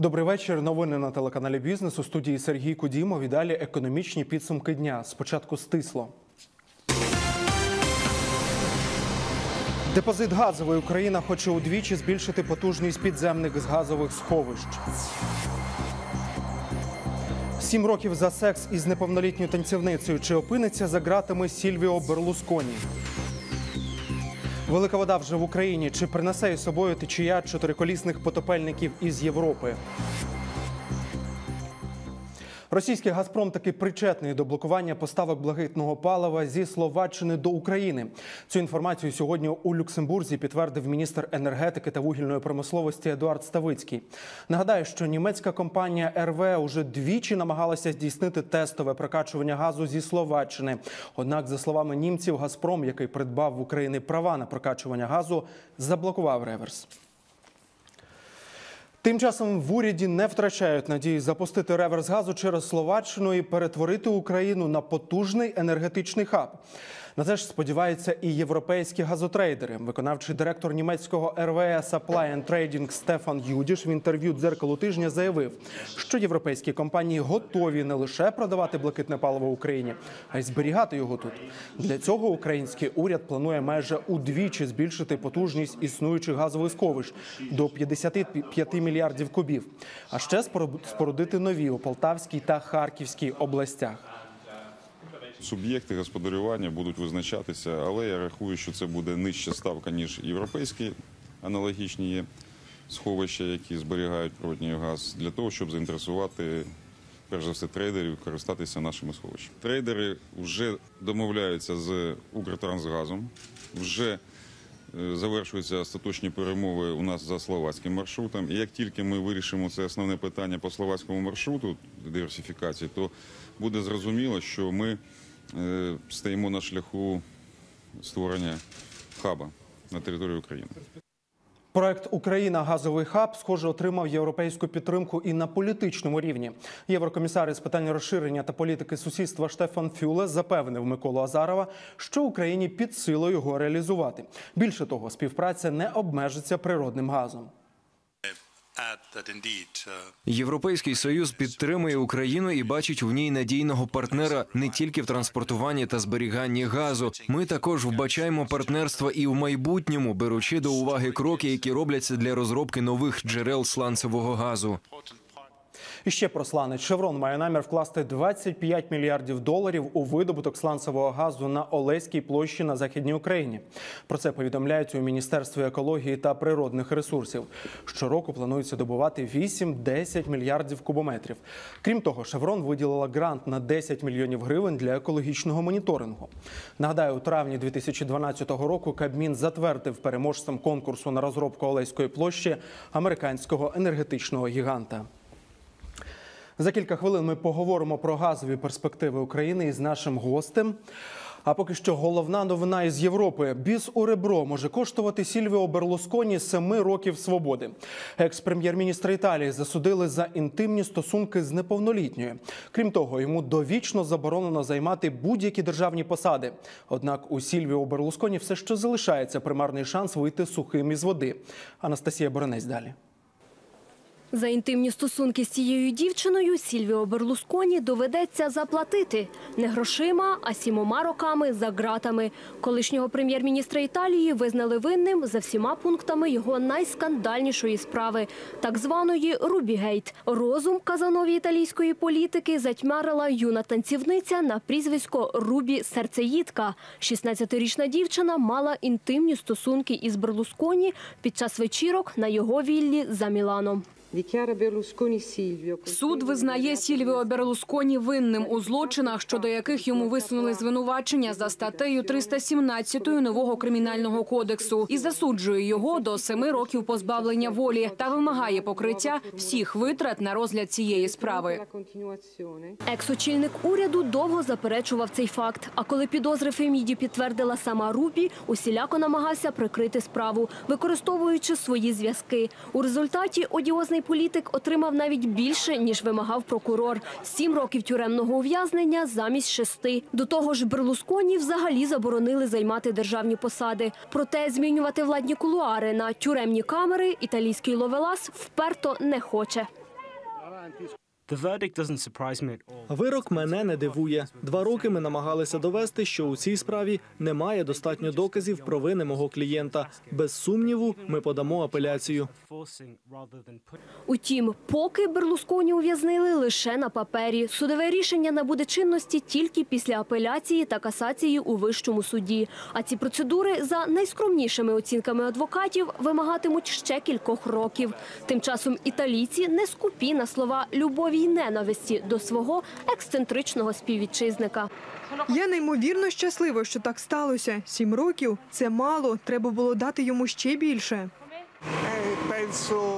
Добрий вечір. Новини на телеканалі Бізнес у студії Сергій Кудімов. І далі економічні підсумки дня. Спочатку стисло. Депозит газовий Україна хоче удвічі збільшити потужність підземних з газових сховищ. Сім років за секс із неповнолітньою танцівницею. Чи опиниться за ґратами Сільвіо Берлусконі? Велика вода вже в Україні. Чи принесе із собою течія чотириколісних потопельників із Європи? Російський Газпром таки причетний до блокування поставок блакитного палива зі Словаччини до України. Цю інформацію сьогодні у Люксембурзі підтвердив міністр енергетики та вугільної промисловості Едуард Ставицький. Нагадаю, що німецька компанія РВ уже двічі намагалася здійснити тестове прокачування газу зі Словаччини. Однак, за словами німців, Газпром, який придбав в Україні права на прокачування газу, заблокував реверс. Тим часом в уряді не втрачають надії запустити реверс газу через Словаччину і перетворити Україну на потужний енергетичний хаб. На це ж сподіваються і європейські газотрейдери. Виконавчий директор німецького РВЕ Supply and Trading Стефан Юдіш в інтерв'ю дзеркалу тижня заявив, що європейські компанії готові не лише продавати блакитне паливо Україні, а й зберігати його тут. Для цього український уряд планує майже удвічі збільшити потужність існуючих газових сховищ до 55 мільярдів кубів, а ще спорудити нові у Полтавській та Харківській областях. Суб'єкти господарювання будуть визначатися, але я рахую, що це буде нижча ставка, ніж європейські аналогічні є сховища, які зберігають природній газ, для того, щоб заінтересувати перш за все трейдерів користатися нашими сховищами. Трейдери вже домовляються з Укртрансгазом, вже е, завершуються остаточні перемови у нас за словацьким маршрутом. І як тільки ми вирішимо це основне питання по словацькому маршруту диверсифікації, то буде зрозуміло, що ми стоїмо на шляху створення хаба на території України. Проект Україна газовий хаб схоже отримав європейську підтримку і на політичному рівні. Єврокомісар із питань розширення та політики сусідства Штефан Фюле запевнив Миколу Азарова, що Україні під силою його реалізувати. Більше того, співпраця не обмежиться природним газом. Європейський союз підтримує Україну і бачить в ній надійного партнера не тільки в транспортуванні та зберіганні газу. Ми також вбачаємо партнерство і в майбутньому, беручи до уваги кроки, які робляться для розробки нових джерел сланцевого газу. І ще про сланець. Шеврон має намір вкласти 25 мільярдів доларів у видобуток сланцевого газу на Олеській площі на західній Україні. Про це повідомляють у міністерстві екології та природних ресурсів. Щороку планується добувати 8-10 мільярдів кубометрів. Крім того, Шеврон виділила грант на 10 мільйонів гривень для екологічного моніторингу. Нагадаю, у травні 2012 року Кабмін затвердив переможцем конкурсу на розробку Олеської площі американського енергетичного гіганта. За кілька хвилин ми поговоримо про газові перспективи України із нашим гостем. А поки що головна новина із Європи: біс у ребро може коштувати Сільвіо Берлусконі семи років свободи. Екс-прем'єр-міністра Італії засудили за інтимні стосунки з неповнолітньою. Крім того, йому довічно заборонено займати будь-які державні посади. Однак у Сільвіо Берлусконі все ще залишається примарний шанс вийти сухим із води. Анастасія Боронець далі. За інтимні стосунки з цією дівчиною Сільвіо Берлусконі доведеться заплатити не грошима, а сімома роками за ґратами. Колишнього прем'єр-міністра Італії визнали винним за всіма пунктами його найскандальнішої справи, так званої Рубігейт. Розум казанові італійської політики затьмарила юна танцівниця на прізвисько Рубі Серцеїдка. 16-річна дівчина мала інтимні стосунки із Берлусконі під час вечірок на його віллі за Міланом. Суд визнає Сільвіо Берлусконі винним у злочинах, щодо яких йому висунули звинувачення за статтею 317 нового кримінального кодексу, і засуджує його до семи років позбавлення волі та вимагає покриття всіх витрат на розгляд цієї справи. Екс-очільник уряду довго заперечував цей факт. А коли підозри Феміді підтвердила сама Рубі, усіляко намагався прикрити справу, використовуючи свої зв'язки. У результаті одіозний політик отримав навіть більше, ніж вимагав прокурор. Сім років тюремного ув'язнення замість шести. До того ж, Берлусконі взагалі заборонили займати державні посади. Проте змінювати владні кулуари на тюремні камери італійський ловелас вперто не хоче. The verdict doesn't surprise me at all. Вирок мене не дивує. Два роки ми намагалися довести, що у цій справі немає достатньо доказів провини мого клієнта. Без сумніву, ми подамо апеляцію. Утім, поки Берлусконі ув'язнили лише на папері. Судове рішення набуде чинності тільки після апеляції та касації у вищому суді. А ці процедури за найскромнішими оцінками адвокатів вимагатимуть ще кількох років. Тим часом італійці не скупі на слова любові й ненависті до свого ексцентричного співвітчизника. Я неймовірно щаслива, що так сталося. Сім років це мало. Треба було дати йому ще більше.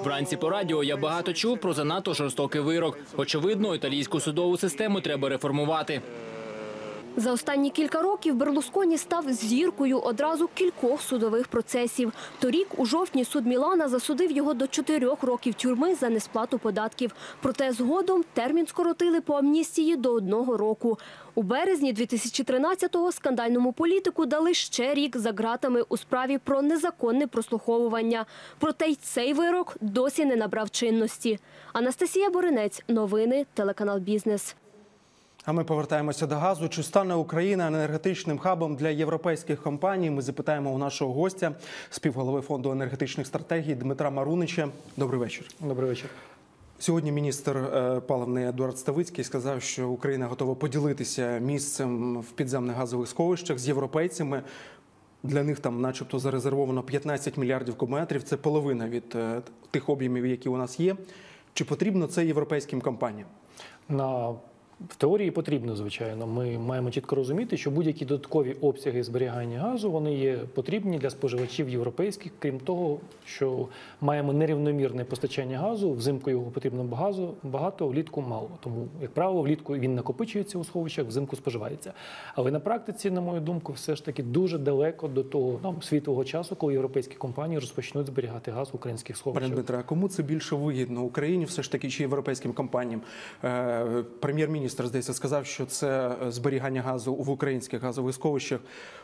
Вранці по радіо я багато чув про занадто жорстокий вирок. Очевидно, італійську судову систему треба реформувати. За останні кілька років Берлусконі став зіркою одразу кількох судових процесів. Торік у жовтні суд Мілана засудив його до чотирьох років тюрми за несплату податків. Проте згодом термін скоротили по амністії до одного року. У березні 2013-го скандальному політику дали ще рік за ґратами у справі про незаконне прослуховування. Проте й цей вирок досі не набрав чинності. Анастасія Боринець, новини, телеканал Бізнес. А ми повертаємося до газу. Чи стане Україна енергетичним хабом для європейських компаній? Ми запитаємо у нашого гостя, співголови фонду енергетичних стратегій Дмитра Марунича. Добрий вечір. Добрий вечір. Сьогодні міністр е, паливний Едуард Ставицький сказав, що Україна готова поділитися місцем в підземних газових сховищах з європейцями. Для них там, начебто, зарезервовано 15 мільярдів кубометрів. Це половина від е, тих об'ємів, які у нас є. Чи потрібно це європейським компаніям? На в теорії потрібно, звичайно. Ми маємо чітко розуміти, що будь-які додаткові обсяги зберігання газу вони є потрібні для споживачів європейських, крім того, що маємо нерівномірне постачання газу. Взимку його потрібно багато, багато, влітку мало. Тому, як правило, влітку він накопичується у сховищах, взимку споживається. Але на практиці, на мою думку, все ж таки дуже далеко до того нам світового часу, коли європейські компанії розпочнуть зберігати газ в українських Пане сховищах. Дмитре, а кому це більше вигідно Україні, все ж таки, чи європейським компаніям? Е, Прем'єр-міністр здається сказав, що це зберігання газу в українських газових сховищах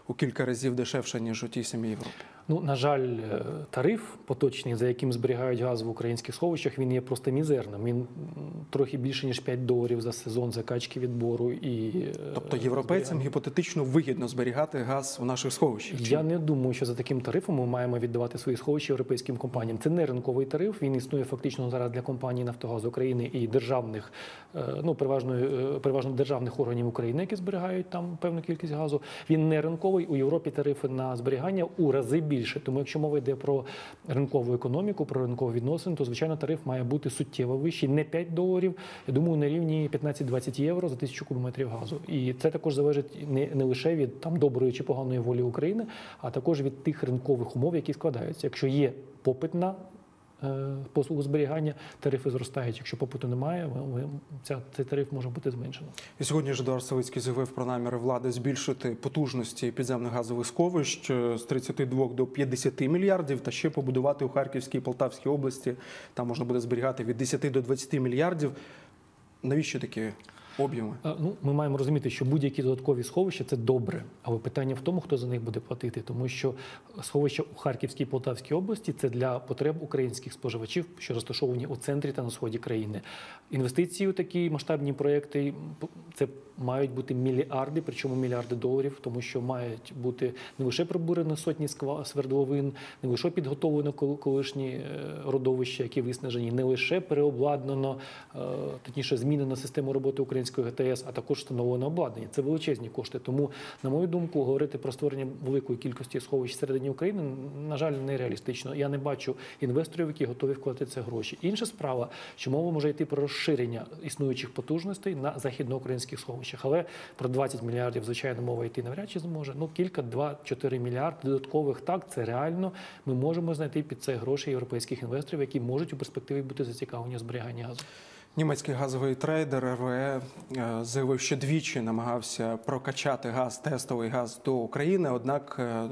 у кілька разів дешевше ніж у тій самій Європі. Ну, на жаль, е, тариф поточний, за яким зберігають газ в українських сховищах, він є просто мізерним. Він трохи більше ніж 5 доларів за сезон закачки відбору і е, Тобто європейцям зберігання. гіпотетично вигідно зберігати газ у наших сховищах. Чи Я не думаю, що за таким тарифом ми маємо віддавати свої сховища європейським компаніям. Це не ринковий тариф. Він існує фактично зараз для компаній Нафтогаз України і державних, е, ну переважно, е, переважно державних органів України, які зберігають там певну кількість газу. Він не ринковий. У Європі тарифи на зберігання у рази більше. Тому, якщо мова йде про ринкову економіку, про ринкові відносини, то звичайно тариф має бути суттєво вищий, не 5 доларів. Я думаю, на рівні 15-20 євро за тисячу кубометрів газу. І це також залежить не, не лише від там доброї чи поганої волі України, а також від тих ринкових умов, які складаються. Якщо є попит на е, послугу зберігання, тарифи зростають. Якщо попиту немає, ця, цей тариф може бути зменшено. І сьогодні ж Едуард Савицький заявив про наміри влади збільшити потужності підземних газових сховищ е, з 32 до 50 мільярдів, та ще побудувати у Харківській і Полтавській області. Там можна буде зберігати від 10 до 20 мільярдів. Навіщо такі об'єми? Е, Ну, ми маємо розуміти, що будь-які додаткові сховища це добре, але питання в тому, хто за них буде платити, тому що сховища у Харківській і Полтавській області це для потреб українських споживачів, що розташовані у центрі та на сході країни. Інвестиції у такі масштабні проекти це мають бути мільярди, причому мільярди доларів, тому що мають бути не лише пробурені сотні свердловин, не лише підготовлено кол- колишні е, родовища, які виснажені, не лише переобладнано, е, точніше змінено систему роботи української ГТС, а також встановлено обладнання. Це величезні кошти. Тому, на мою думку, говорити про створення великої кількості сховищ всередині України, на жаль, нереалістично. Я не бачу інвесторів, які готові вкладати це гроші. Інша справа, що мова може йти про розширення існуючих потужностей на західноукраїнських сховищах. Але про 20 мільярдів, звичайно, мова йти навряд чи зможе. Ну кілька, два-чотири мільярди додаткових. Так, це реально. Ми можемо знайти під це гроші європейських інвесторів, які можуть у перспективі бути зацікавлені у зберіганні газу. Німецький газовий трейдер РВЕ е, заявив, що двічі намагався прокачати газ, тестовий газ до України, однак е,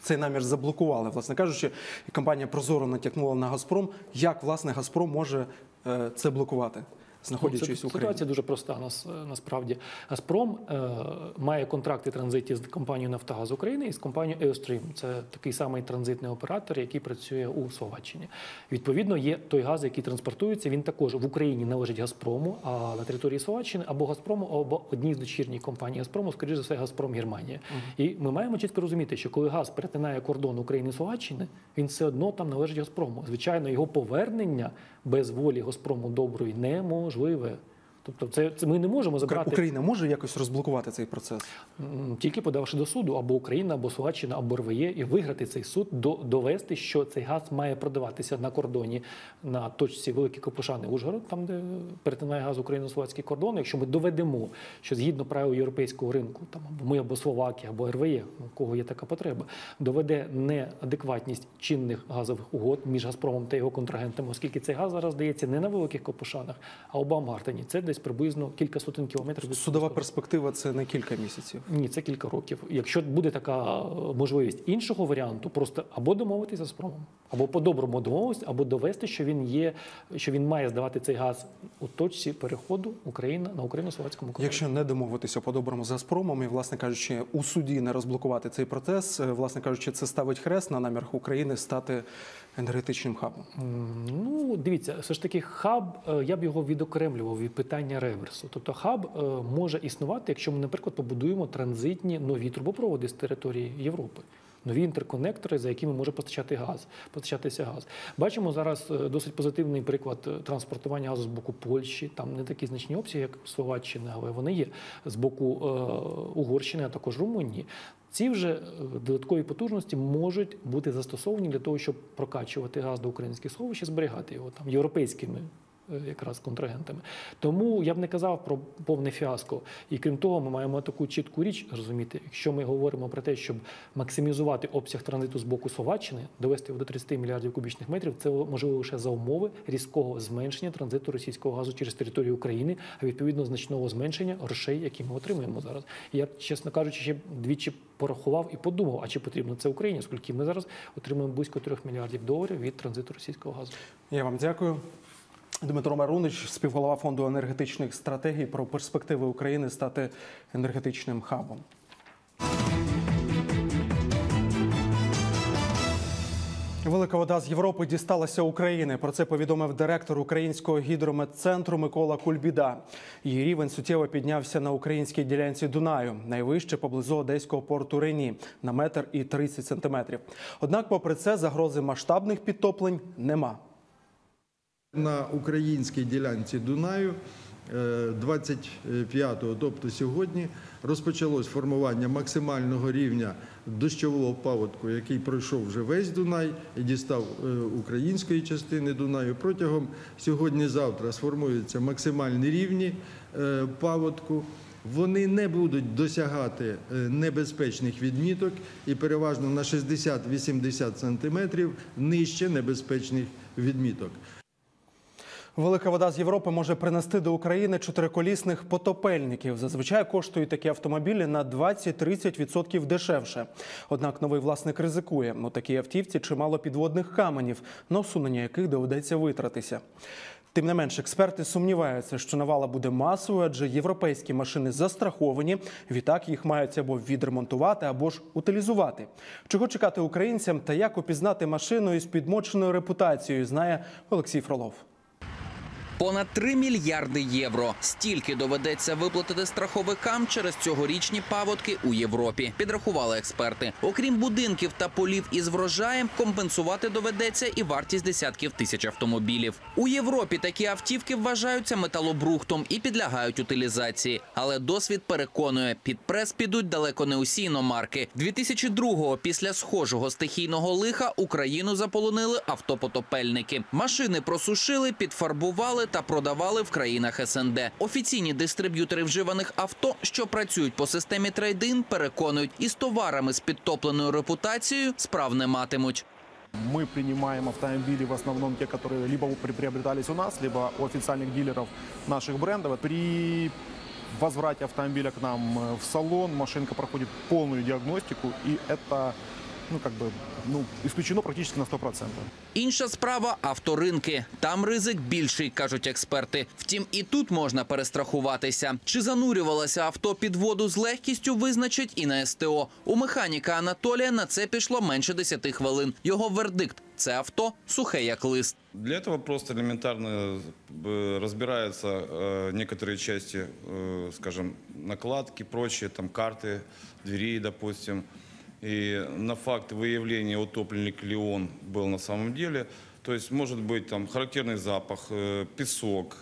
цей намір заблокували. Власне кажучи, і компанія Прозоро натякнула на Газпром. Як власне Газпром може е, це блокувати? Знаходячись в Ну, Україні? Ситуація дуже проста нас, насправді. Газпром е, має контракти транзиті з компанією Нафтогаз України і з компанією Еострім. Це такий самий транзитний оператор, який працює у Словаччині. Відповідно, є той газ, який транспортується. Він також в Україні належить Газпрому, а на території Словаччини або Газпрому, або одній з дочірніх компаній Газпрому, скоріш за все, Газпром Германія. І ми маємо чітко розуміти, що коли газ перетинає кордон України і Словаччини, він все одно там належить Газпрому. Звичайно, його повернення без волі Газпрому доброї неможливе. Тобто, це, це ми не можемо забрати Україна може якось розблокувати цей процес? тільки подавши до суду або Україна, або Словаччина, або РВЄ і виграти цей суд, до, довести, що цей газ має продаватися на кордоні на точці Великі Копошани Ужгород, там де перетинає газ україно-словацький кордон. Якщо ми доведемо, що згідно правил європейського ринку, там або ми або Словакія, або РВЄ, у кого є така потреба, доведе неадекватність чинних газових угод між Газпромом та його контрагентами, оскільки цей газ зараз здається не на великих Копошанах, а у Бамгартені. Це десь приблизно кілька сотень кілометрів від Судова перспектива це не кілька місяців. ні, це кілька років. Якщо буде така е, можливість іншого варіанту, просто або домовитися з Газпромом, або по-доброму домовитися, або довести, що він є, що він має здавати цей газ у точці переходу Україна на україно-словацькому кордоні. Якщо не домовитися по-доброму з Газпромом і, власне кажучи, у суді не розблокувати цей процес, е, власне кажучи, це ставить хрест на намірах України стати енергетичним хабом. Ну, дивіться, все ж таки, хаб е, я б його відокремлював від питання реверсу. Тобто, хаб е, може існувати, якщо ми, наприклад, побудуємо транзитні нові трубопроводи з території Європи. Нові інтерконектори, за якими може постачати газ, постачатися газ. Бачимо зараз е, досить позитивний приклад е, транспортування газу з боку Польщі. Там не такі значні обсяги, як Словаччина, але вони є з боку Угорщини, а також Румунії. Ці вже додаткові потужності можуть бути застосовані для того, щоб прокачувати газ до українських сховищ і зберігати його там європейськими якраз контрагентами. Тому я б не казав про повне фіаско. І крім того, ми маємо таку чітку річ розуміти, якщо ми говоримо про те, щоб максимізувати обсяг транзиту з боку Словаччини, довести його до 30 мільярдів кубічних метрів, це можливо лише за умови різкого зменшення транзиту російського газу через територію України, а відповідно значного зменшення грошей, які ми отримуємо зараз. Я, чесно кажучи, ще двічі порахував і подумав, а чи потрібно це Україні, оскільки ми зараз отримуємо близько 3 мільярдів доларів від транзиту російського газу. Я вам дякую. Дмитро Марунич, співголова фонду енергетичних стратегій про перспективи України стати енергетичним хабом. Велика вода з Європи дісталася України. Про це повідомив директор українського гідрометцентру Микола Кульбіда. Її рівень суттєво піднявся на українській ділянці Дунаю, найвище поблизу одеського порту Рені на метр і 30 сантиметрів. Однак, попри це, загрози масштабних підтоплень нема. На українській ділянці Дунаю е, 25-го, тобто сьогодні, розпочалось формування максимального рівня дощового паводку, який пройшов вже весь Дунай і дістав е, української частини Дунаю. Протягом сьогодні-завтра сформуються максимальні рівні е, паводку. Вони не будуть досягати е, небезпечних відміток і переважно на 60-80 сантиметрів нижче небезпечних відміток. Велика вода з Європи може принести до України чотириколісних потопельників. Зазвичай коштують такі автомобілі на 20-30% дешевше. Однак новий власник ризикує. У такій автівці чимало підводних каменів, на усунення яких доведеться витратися. Тим не менш, експерти сумніваються, що навала буде масовою, адже європейські машини застраховані. Відтак їх мають або відремонтувати, або ж утилізувати. Чого чекати українцям та як опізнати машину із підмоченою репутацією, знає Олексій Фролов. Понад 3 мільярди євро. Стільки доведеться виплатити страховикам через цьогорічні паводки у Європі. Підрахували експерти. Окрім будинків та полів із врожаєм, компенсувати доведеться і вартість десятків тисяч автомобілів. У Європі такі автівки вважаються металобрухтом і підлягають утилізації. Але досвід переконує, під прес підуть далеко не усі іномарки. 2002-го, після схожого стихійного лиха, Україну заполонили автопотопельники. Машини просушили, підфарбували та продавали в країнах СНД. Офіційні дистриб'ютори вживаних авто, що працюють по системі трейдин, переконують, із товарами з підтопленою репутацією справ не матимуть. Мы принимаем автомобили в основном те, которые либо при- приобретались у нас, либо у официальных дилеров наших брендов. При возврате автомобиля к нам э, в салон машинка проходит полную диагностику, и это ну, как бы, ну, исключено практически на 100%. Інша справа авторинки. Там ризик більший, кажуть експерти. Втім, і тут можна перестрахуватися. Чи занурювалося авто під воду з легкістю, визначить і на СТО. У механіка Анатолія на це пішло менше 10 хвилин. Його вердикт це авто сухе як лист. Для этого просто элементарно э, разбираются э, некоторые части, э, скажем, накладки, прочие, там карты, двери, допустим. И на факт выявления утопленник ли он был на самом деле, то есть может быть там характерный запах, э, песок,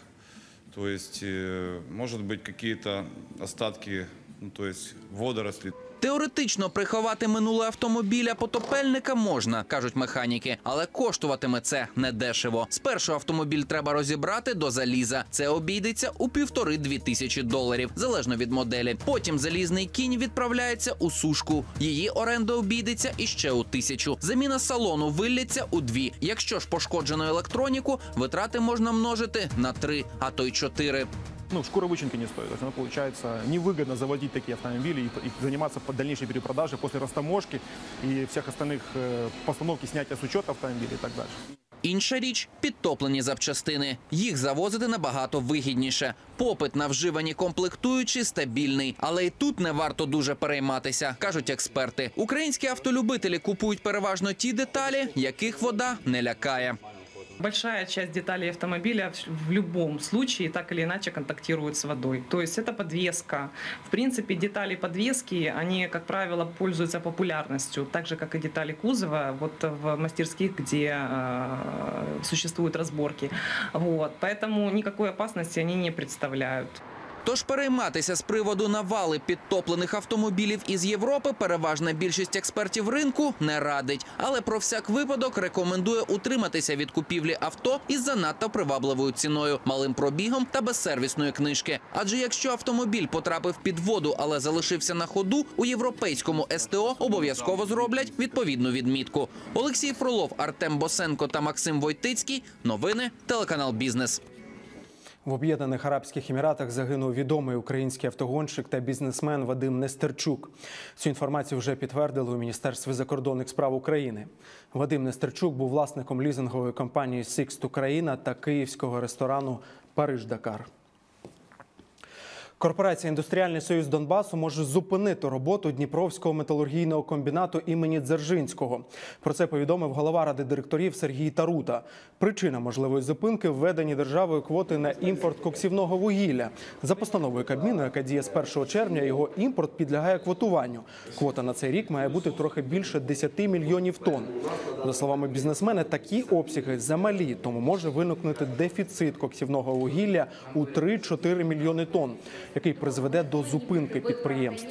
то есть э, может быть какие-то остатки, ну, то есть водоросли. Теоретично приховати минуле автомобіля потопельника можна, кажуть механіки, але коштуватиме це недешево. Спершу автомобіль треба розібрати до заліза. Це обійдеться у півтори-дві тисячі доларів, залежно від моделі. Потім залізний кінь відправляється у сушку. Її оренда обійдеться іще у тисячу. Заміна салону вилляться у дві. Якщо ж пошкоджено електроніку, витрати можна множити на три, а то й чотири Ну, шкура вычинки не стоит. То есть, оно получается невыгодно заводить такие автомобили и, и заниматься по- дальнейшей перепродажей после растаможки и всех остальных э, постановки снятия с учета автомобиля и так дальше. Інша річ підтоплені запчастини. Їх завозити набагато вигідніше. Попит на вживані комплектуючі стабільний, але й тут не варто дуже перейматися, кажуть експерти. Українські автолюбителі купують переважно ті деталі, яких вода не лякає. Большая часть деталей автомобиля в- любом случае так или иначе контактирует с водой. То есть это подвеска. В принципе, детали подвески, они, как правило, пользуются популярностью, так же, как и детали кузова вот в мастерских, где э, существуют разборки. Вот. Поэтому никакой опасности они не представляют. Тож перейматися з приводу навали підтоплених автомобілів із Європи переважна більшість експертів ринку не радить, але про всяк випадок рекомендує утриматися від купівлі авто із занадто привабливою ціною, малим пробігом та без сервісної книжки. Адже якщо автомобіль потрапив під воду, але залишився на ходу, у європейському СТО обов'язково зроблять відповідну відмітку. Олексій Фролов, Артем Босенко та Максим Войтицький. Новини телеканал Бізнес. В Об'єднаних Арабських Еміратах загинув відомий український автогонщик та бізнесмен Вадим Нестерчук. Цю інформацію вже підтвердили у Міністерстві закордонних справ України. Вадим Нестерчук був власником лізингової компанії Сікст Україна та київського ресторану Париж Дакар. Корпорація Індустріальний союз Донбасу може зупинити роботу Дніпровського металургійного комбінату імені Дзержинського. Про це повідомив голова ради директорів Сергій Тарута. Причина можливої зупинки введені державою квоти на імпорт коксівного вугілля. За постановою Кабміну, яка діє з 1 червня, його імпорт підлягає квотуванню. Квота на цей рік має бути трохи більше 10 мільйонів тонн. За словами бізнесмена, такі обсяги замалі, тому може виникнути дефіцит коксівного вугілля у 3-4 мільйони тонн, який призведе до зупинки підприємств.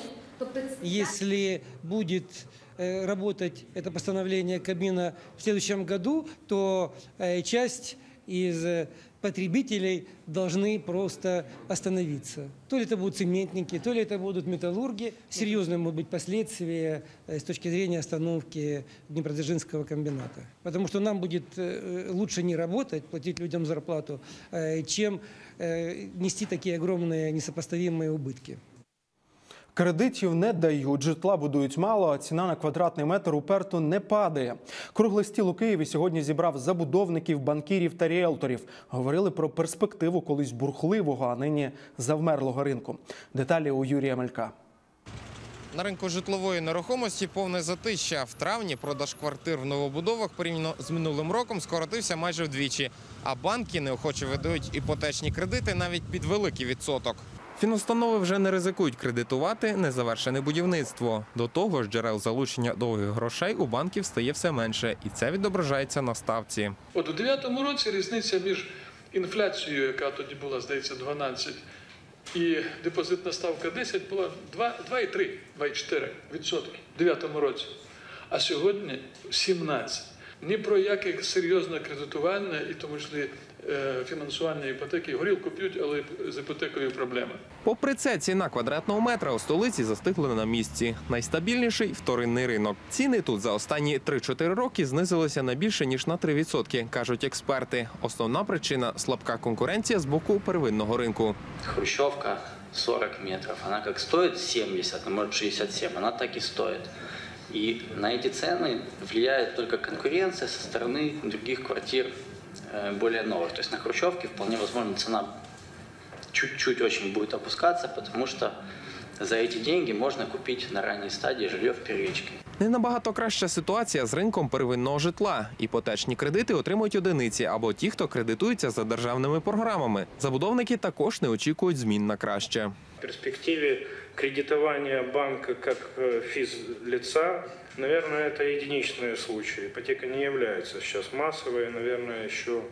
Если будет э, работать это постановление Кабмина в следующем году, то э, часть из э, потребителей должны просто остановиться. То ли это будут цементники, то ли это будут металлурги. Серьезные могут быть последствия э, с точки зрения остановки Днепродзержинского комбината. Потому что нам будет э, лучше не работать, платить людям зарплату, э, чем э, нести такие огромные несопоставимые убытки. Кредитів не дають, житла будують мало, а ціна на квадратний метр уперто не падає. Круглий стіл у Києві сьогодні зібрав забудовників, банкірів та ріелторів. Говорили про перспективу колись бурхливого, а нині завмерлого ринку. Деталі у Юрія Малька. На ринку житлової нерухомості повне затища. В травні продаж квартир в новобудовах порівняно з минулим роком скоротився майже вдвічі. А банки неохоче видають іпотечні кредити навіть під великий відсоток. Фінустанови вже не ризикують кредитувати незавершене будівництво. До того ж, джерел залучення довгих грошей у банків стає все менше, і це відображається на ставці. От у 2009 році різниця між інфляцією, яка тоді була, здається, 12, і депозитна ставка 10 була 2,3, 2,4 відсотки у 2009 році. А сьогодні 17. Ні про яке серйозне кредитування, і тому числі фінансування іпотеки, горілку п'ють, але з іпотекою проблема. Попри це, ціна квадратного метра у столиці застигла на місці. Найстабільніший вторинний ринок. Ціни тут за останні 3-4 роки знизилися на більше ніж на 3%, кажуть експерти. Основна причина слабка конкуренція з боку первинного ринку. Хрущевка 40 метров. Она как стоит 70, а может 67, она так и стоит. И на эти цены влияет только конкуренция со стороны других квартир э, более новых. То есть на Хрущевке вполне возможно цена чуть-чуть очень будет опускаться, потому что за эти деньги можно купить на ранней стадии жилье в первичке. Не набагато краща ситуація з ринком первинного житла. Іпотечні кредити отримують одиниці або ті, хто кредитується за державними програмами. Забудовники також не очікують змін на краще. В перспективе кредитования банка как э, физлица, наверное, это единичные случаи. Ипотека не является сейчас массовой, наверное, еще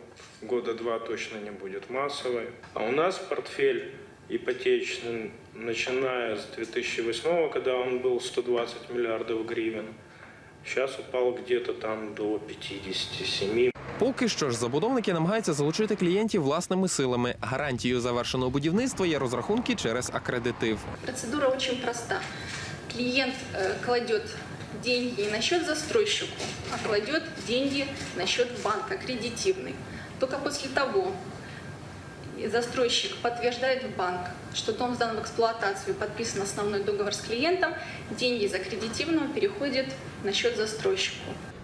года два точно не будет массовой. А у нас портфель ипотечный, начиная с 2008, когда он был 120 миллиардов гривен, сейчас упал где-то там до 57. Поки що ж забудовники намагаються залучити клієнтів власними силами. Гарантією завершеного будівництва є розрахунки через акредитив. Процедура очень проста. Клиент э, кладет деньги не на счет застройщику, а кладет деньги на счет банка, кредитивный. Только после того застройщик подтверждает в банк, что дом сдан в эксплуатацию, подписан основной договор с клиентом, деньги за кредитивного переходят на счет застройщику.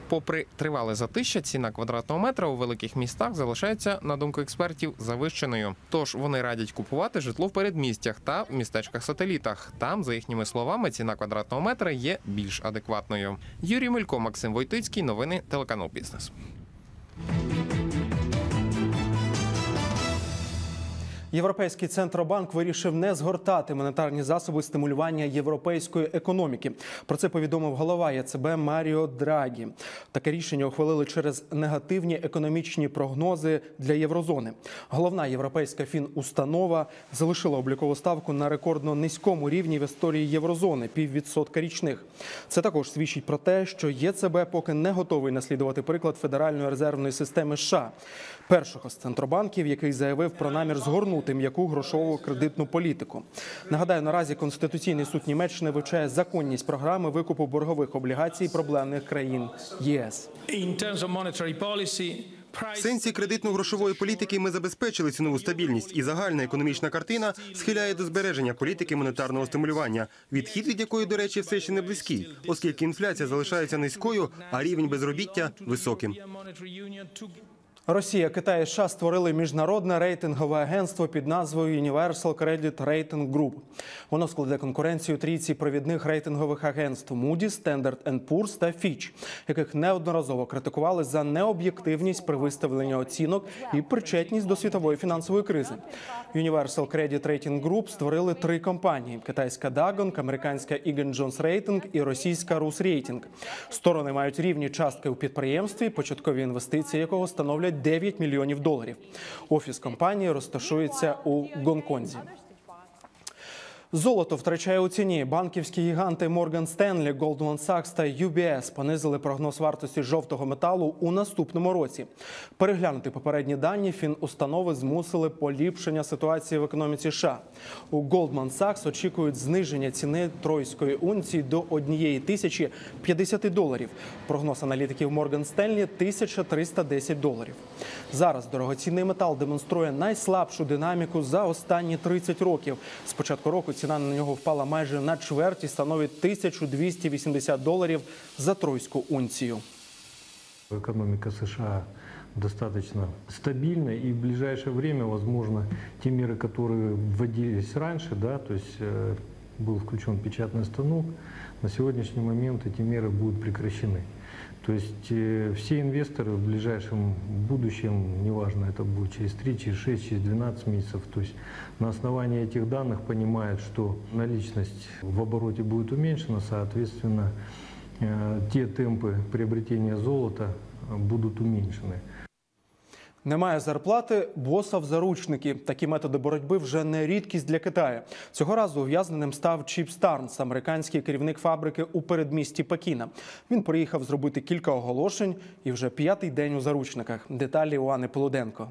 Попри тривале затища, ціна квадратного метра у великих містах залишається, на думку експертів, завищеною. Тож вони радять купувати житло в передмістях та в містечках-сателітах. Там, за їхніми словами, ціна квадратного метра є більш адекватною. Юрій Мелько, Максим Войтицький. Новини телеканал Бізнес. Європейський центробанк вирішив не згортати монетарні засоби стимулювання європейської економіки. Про це повідомив голова ЄЦБ Маріо Драгі. Таке рішення ухвалили через негативні економічні прогнози для єврозони. Головна європейська фінустанова залишила облікову ставку на рекордно низькому рівні в історії єврозони піввідсотка річних. Це також свідчить про те, що ЄЦБ поки не готовий наслідувати приклад Федеральної резервної системи США, першого з центробанків, який заявив про намір згорнути м'яку грошову кредитну політику. Нагадаю, наразі Конституційний суд Німеччини вивчає законність програми викупу боргових облігацій проблемних країн ЄС. В сенсі кредитно-грошової політики ми забезпечили цінову стабільність, і загальна економічна картина схиляє до збереження політики монетарного стимулювання, відхід від якої, до речі, все ще не близький, оскільки інфляція залишається низькою, а рівень безробіття високим. Росія, Китай і США створили міжнародне рейтингове агентство під назвою Universal Credit Rating Group. Воно складе конкуренцію трійці провідних рейтингових агентств Moody's, Standard Poor's та Fitch, яких неодноразово критикували за необ'єктивність при виставленні оцінок і причетність до світової фінансової кризи. Universal Credit Rating Group створили три компанії: китайська Dagon, американська Egan Jones Rating і російська Rus Rating. Сторони мають рівні частки у підприємстві, початкові інвестиції якого становлять 9 мільйонів доларів. Офіс компанії розташується у Гонконзі. Золото втрачає у ціні. Банківські гіганти Morgan Stanley, Goldman Sachs та UBS понизили прогноз вартості жовтого металу у наступному році. Переглянути попередні дані фінустанови змусили поліпшення ситуації в економіці США. У Goldman Sachs очікують зниження ціни тройської унції до однієї тисячі 50 доларів. Прогноз аналітиків Morgan Stanley – 1310 доларів. Зараз дорогоцінний метал демонструє найслабшу динаміку за останні 30 років. З початку року ціна на нього впала майже на чверть і становить 1280 доларів за тройську унцію. Экономика США достаточно стабильна, и в ближайшее время, возможно, те меры, которые вводились раньше, да, то есть э, был включен печатный станок, на сегодняшний момент эти меры будут прекращены. То есть э, все инвесторы в ближайшем будущем, неважно, это будет через 3, через 6, через 12 месяцев, то есть на основании этих данных понимают, что наличность в обороте будет уменьшена, соответственно, э, те темпы приобретения золота будут уменьшены. Немає зарплати, боса в заручники. Такі методи боротьби вже не рідкість для Китаю. Цього разу ув'язненим став Чіп Старнс, американський керівник фабрики у передмісті Пекіна. Він приїхав зробити кілька оголошень і вже п'ятий день у заручниках. Деталі у Ани Полуденко.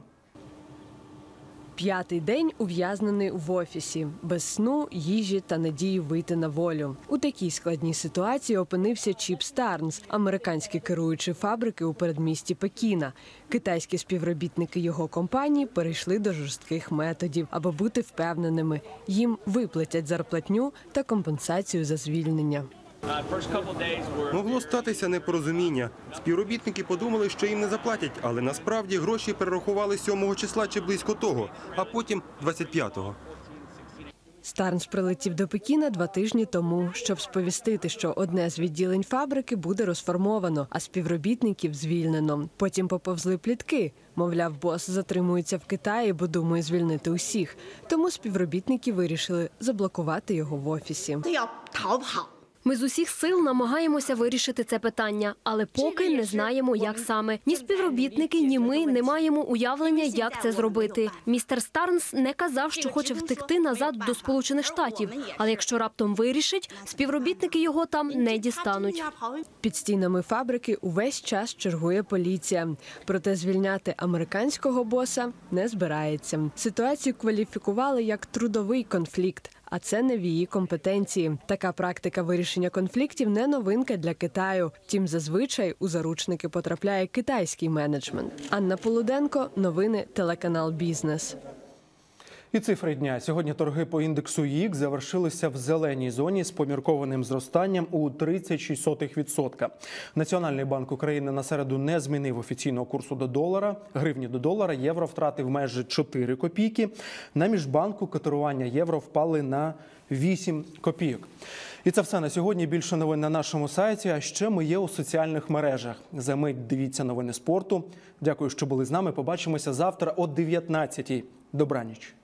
П'ятий день ув'язнений в офісі без сну, їжі та надії вийти на волю. У такій складній ситуації опинився Чіп Старнс, американський керуючий фабрики у передмісті Пекіна. Китайські співробітники його компанії перейшли до жорстких методів, аби бути впевненими, їм виплатять зарплатню та компенсацію за звільнення. Могло статися непорозуміння. Співробітники подумали, що їм не заплатять, але насправді гроші перерахували 7 числа чи близько того, а потім 25-го. Старнс прилетів до Пекіна два тижні тому, щоб сповістити, що одне з відділень фабрики буде розформовано, а співробітників звільнено. Потім поповзли плітки. Мовляв, бос затримується в Китаї, бо думає звільнити усіх. Тому співробітники вирішили заблокувати його в офісі. Ми з усіх сил намагаємося вирішити це питання, але поки не знаємо, як саме. Ні співробітники, ні ми не маємо уявлення, як це зробити. Містер Старнс не казав, що хоче втекти назад до Сполучених Штатів. Але якщо раптом вирішить, співробітники його там не дістануть. Під стінами фабрики увесь час чергує поліція. Проте звільняти американського боса не збирається. Ситуацію кваліфікували як трудовий конфлікт. А це не в її компетенції. Така практика вирішення конфліктів не новинка для Китаю. Втім, зазвичай у заручники потрапляє китайський менеджмент. Анна Полуденко, новини, телеканал Бізнес. І цифри дня. Сьогодні торги по індексу ЄІК завершилися в зеленій зоні з поміркованим зростанням у 36%. Національний банк України на середу не змінив офіційного курсу до долара. Гривні до долара євро втратив майже 4 копійки. На міжбанку котирування євро впали на 8 копійок. І це все на сьогодні. Більше новин на нашому сайті. А ще ми є у соціальних мережах. За мить дивіться новини спорту. Дякую, що були з нами. Побачимося завтра о 19-й. Добраніч.